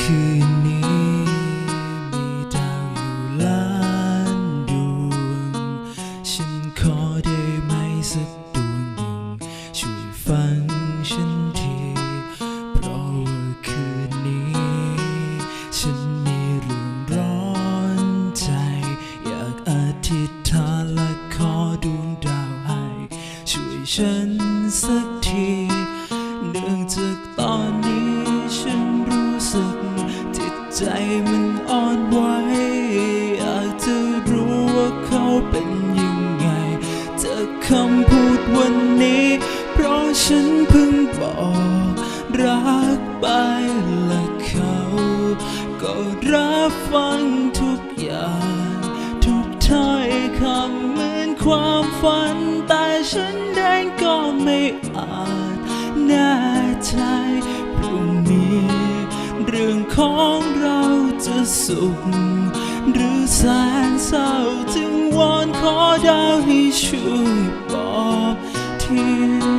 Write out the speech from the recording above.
คืนนี้มีดาวอยู่ล้านดวง ฉันขอได้ไหมสักดวงหนึ่งช่วยฟังฉันที เพราะว่าคืนนี้ ฉันมีเรื่องร้อนใจ อยากอธิษฐานขอดวงดาวให้ ช่วยฉันสักที ใจมันอ่อนไหวอยากจะรู้ว่าเขาเป็นยังไงจากคำพูดวันนี้ เพราะฉันเพิ่งบอกรักไปและเขา ก็รับฟังทุกอย่าง ทุกถ้อยคำเหมือนความฝัน แต่ฉันเองก็ไม่อาจแน่ใจพรุ่งนี้เรื่องของเรา จะสุข หรือแสนเศร้าจึงวอนขอดาวให้ช่วยบอกที